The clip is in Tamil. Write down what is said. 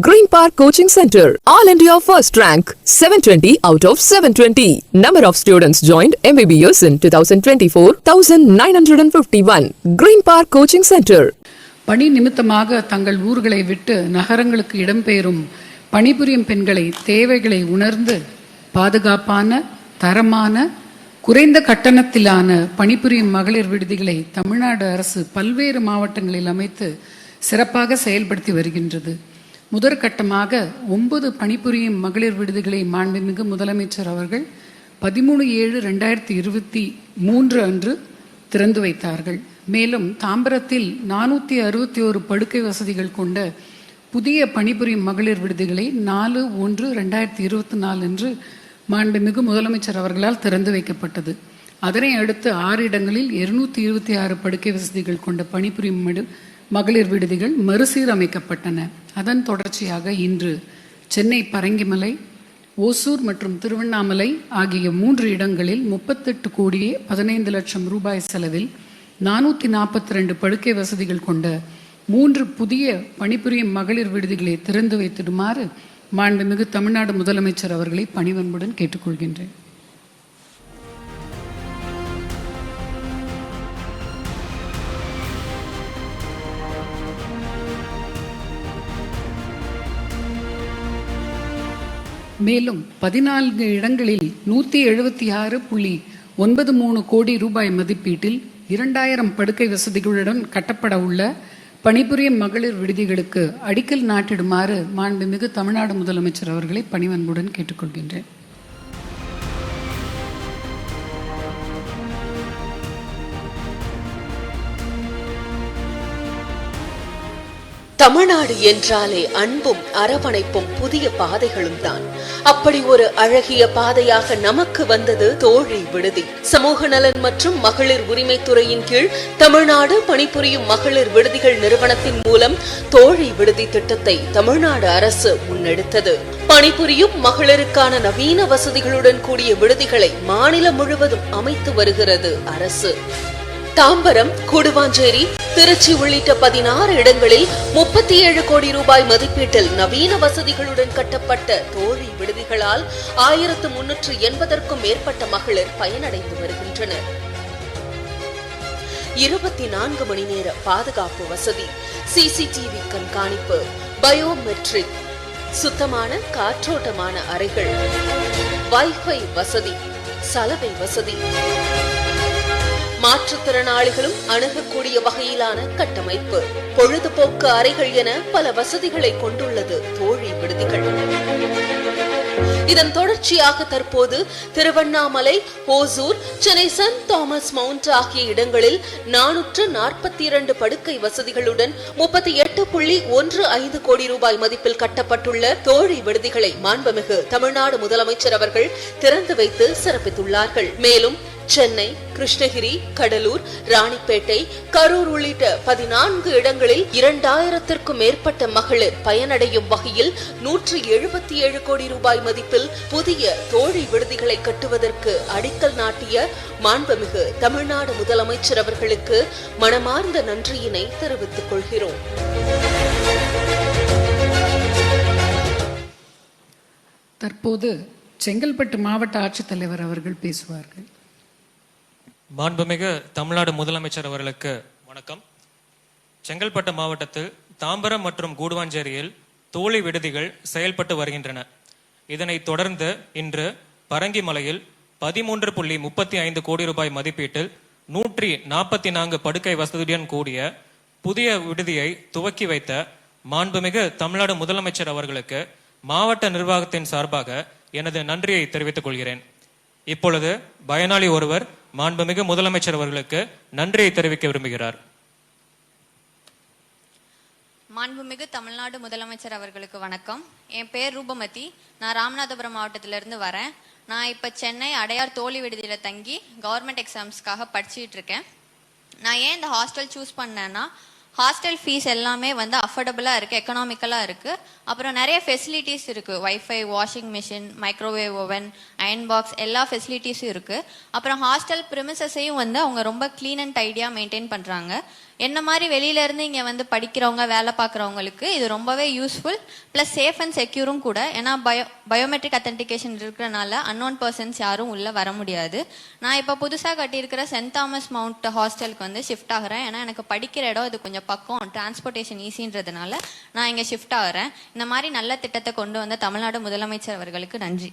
Green park coaching centre all India first rank seven twenty out of seven twenty number of students join MBBS in two thousand twenty four thousand nine hundred and fifty one green park coaching centre பணி நிமித்தமாக தங்கள் ஊர்களை விட்டு நகரங்களுக்கு இடம்பெயரும் பணிபுரியும் பெண்களை தேவைகளை உணர்ந்து பாதுகாப்பான தரமான குறைந்த கட்டணத்திலான பணிபுரியும் மகளிர் விடுதிகளை தமிழ்நாடு அரசு பல்வேறு மாவட்டங்களில் அமைத்து சிறப்பாக செயல்படுத்தி வருகின்றது. முதற்கட்டமாக ஒன்பது பணிபுரியும் மகளிர் விடுதிகளை மாண்புமிகு முதலமைச்சர் அவர்கள் பதிமூணு ஏழு ரெண்டாயிரத்தி இருபத்தி மூன்று அன்று திறந்து வைத்தார்கள். மேலும் தாம்பரத்தில் நானூற்றி அறுபத்தி ஒரு படுக்கை வசதிகள் கொண்ட புதிய பணிபுரியும் மகளிர் விடுதிகளை நாலு ஒன்று ரெண்டாயிரத்தி இருபத்தி நாலு அன்று மாண்புமிகு முதலமைச்சர் அவர்களால் திறந்து வைக்கப்பட்டது. அதனை அடுத்து ஆறு இடங்களில் இருநூத்தி இருபத்தி ஆறு படுக்கை வசதிகள் கொண்ட பணிபுரியும் மடு- மகளிர் விடுதிகள் மறுசீரமைக்கப்பட்டன. அதன் தொடர்ச்சியாக இன்று சென்னை பரங்கிமலை ஓசூர் மற்றும் திருவண்ணாமலை ஆகிய மூன்று இடங்களில் முப்பத்தெட்டு கோடியே பதினைந்து லட்சம் ரூபாய் செலவில் நானூற்றி நாற்பத்தி ரெண்டு படுக்கை வசதிகள் கொண்ட மூன்று புதிய பணிபுரியும் மகளிர் விடுதிகளை திறந்து வைத்திடுமாறு மாண்புமிகு தமிழ்நாடு முதலமைச்சர் அவர்களை பணிவன்புடன் கேட்டுக்கொள்கின்றேன். மேலும் பதினான்கு இடங்களில் நூற்றி எழுபத்தி ஆறு புள்ளி ஒன்பது மூணு கோடி ரூபாய் மதிப்பீட்டில் இரண்டாயிரம் படுக்கை வசதிகளுடன் கட்டப்பட உள்ள பணிபுரியும் மகளிர் விடுதிகளுக்கு அடிக்கல் நாட்டிடுமாறு மாண்புமிகு தமிழ்நாடு முதலமைச்சர் அவர்களை பணிவன்புடன் கேட்டுக்கொள்கின்றேன். தமிழ்நாடு என்றாலே அன்பும் அரவணைப்பும் புதிய பாதைகளும் தான். அப்படி ஒரு அழகிய பாதையாக நமக்கு வந்தது தோழி விடுதி. சமூக நலன் மற்றும் மகளிர் உரிமைத்துறையின் கீழ் தமிழ்நாடு பணிபுரியும் மகளிர் விடுதிகள் நிறுவனத்தின் மூலம் தோழி விடுதி திட்டத்தை தமிழ்நாடு அரசு முன்னெடுத்தது. பணிபுரியும் மகளிருக்கான நவீன வசதிகளுடன் கூடிய விடுதிகளை மாநிலம் முழுவதும் அமைத்து வருகிறது அரசு. தாம்பரம் கூடுவாஞ்சேரி திருச்சி உள்ளிட்ட பதினாறு இடங்களில் முப்பத்தி ஏழு கோடி ரூபாய் மதிப்பீட்டில் நவீன வசதிகளுடன் கட்டப்பட்ட தோழி விடுதிகளால் ஆயிரத்து முன்னூற்று எண்பதற்கும் மேற்பட்ட மகளிர் பயனடைந்து வருகின்றனர். இருபத்தி நான்கு மணி நேர பாதுகாப்பு வசதி சிசிடிவி கண்காணிப்பு பயோமெட்ரிக் சுத்தமான காற்றோட்டமான அறைகள் வைஃபை வசதி சலவை வசதி மாற்றுத்திறனாளிகளும் அணுகக்கூடிய வகையிலான கட்டமைப்பு. பொழுதுபோக்கு அறைகள் என பல வசதிகளை கொண்டுள்ளது தோழி விடுதிகள். இதன் தொடர்ச்சியாக தற்போது Tiruvannamalai Hosur Chennai Saint Thomas Mount ஆகிய இடங்களில் நானூற்று நாற்பத்தி இரண்டு படுக்கை வசதிகளுடன் முப்பத்தி எட்டு புள்ளி ஒன்று ஐந்து கோடி ரூபாய் மதிப்பில் கட்டப்பட்டுள்ள தோழி விடுதிகளை மாண்புமிகு தமிழ்நாடு முதலமைச்சர் அவர்கள் திறந்து வைத்து சிறப்பித்துள்ளார்கள். மேலும் சென்னை கிருஷ்ணகிரி கடலூர் ராணிப்பேட்டை கரூர் உள்ளிட்ட பதினான்கு இடங்களில் இரண்டாயிரத்திற்கும் மேற்பட்ட மகளிர் பயனடையும் வகையில் நூற்றி எழுபத்தி ஏழு கோடி ரூபாய் மதிப்பில் புதிய தோழி விடுதிகளை கட்டுவதற்கு அடிக்கல் நாட்டிய மாண்புமிகு தமிழ்நாடு முதலமைச்சர் அவர்களுக்கு மனமார்ந்த நன்றியினை தெரிவித்துக் கொள்கிறோம். தற்போது செங்கல்பட்டு மாவட்ட ஆட்சித்தலைவர் அவர்கள் பேசுவார்கள். மாண்புமிகு தமிழ்நாடு முதலமைச்சர் அவர்களுக்கு வணக்கம். செங்கல்பட்டு மாவட்டத்தில் தாம்பரம் மற்றும் கூடுவாஞ்சேரியில் தோழி விடுதிகள் செயல்பட்டு வருகின்றன. இதனைத் தொடர்ந்து இன்று பரங்கிமலையில் பதிமூன்று புள்ளி முப்பத்தி ஐந்து கோடி ரூபாய் மதிப்பீட்டில் நூற்றி நாற்பத்தி நான்கு படுக்கை வசதியுடன் கூடிய புதிய விடுதியை துவக்கி வைத்த மாண்புமிகு தமிழ்நாடு முதலமைச்சர் அவர்களுக்கு மாவட்ட நிர்வாகத்தின் சார்பாக எனது நன்றியை தெரிவித்துக் கொள்கிறேன். இப்பொழுது பயனாளி ஒருவர் மாண்புமிகு முதலமைச்சர் அவர்களுக்கு நன்றியை தெரிவிக்க விரும்புகிறார். மாண்புமிகு தமிழ்நாடு முதலமைச்சர் அவர்களுக்கு வணக்கம். என் பேர் ரூபமதி. நான் ராமநாதபுரம் மாவட்டத்திலிருந்து வரேன். நான் இப்போ சென்னை அடையார் தோழி விடுதியில் தங்கி கவர்மெண்ட் எக்ஸாம்ஸ்க்காக படிச்சுட்டு இருக்கேன். நான் ஏன் இந்த ஹாஸ்டல் சூஸ் பண்ணேன்னா ஹாஸ்டல் ஃபீஸ் எல்லாமே வந்து அஃபோர்டபுளாக இருக்குது எக்கனாமிக்கலாக இருக்குது அப்புறம் நிறைய ஃபெசிலிட்டிஸ் இருக்குது wifi washing machine microwave oven iron box எல்லா ஃபெசிலிட்டிஸும் இருக்குது அப்புறம் ஹாஸ்டல் ப்ரிமிசஸையும் வந்து அவங்க ரொம்ப க்ளீன் அண்ட் டைடியாக மெயின்டைன் பண்ணுறாங்க என்ன மாதிரி வெளியில இருந்து இங்க வந்து படிக்கிறவங்க வேலை பார்க்குறவங்களுக்கு இது ரொம்பவே யூஸ்ஃபுல் ப்ளஸ் சேஃப் அண்ட் செக்யூரும் கூட. ஏன்னா பயோ பயோமெட்ரிக் அத்தன்டிகேஷன் இருக்கிறனால அன்னோன் பர்சன்ஸ் யாரும் உள்ள வர முடியாது. நான் இப்போ புதுசாக கட்டியிருக்கிற சென்ட் தாமஸ் மவுண்ட் ஹாஸ்டலுக்கு வந்து ஷிஃப்ட் ஆகிறேன். ஏன்னா எனக்கு படிக்கிற இடம் இது கொஞ்சம் பக்கம். டிரான்ஸ்போர்ட்டேஷன் ஈஸின்றதுனால நான் இங்கே ஷிஃப்ட் ஆகிறேன். இந்த மாதிரி நல்ல திட்டத்தை கொண்டு வந்த தமிழ்நாடு முதலமைச்சர் அவர்களுக்கு நன்றி.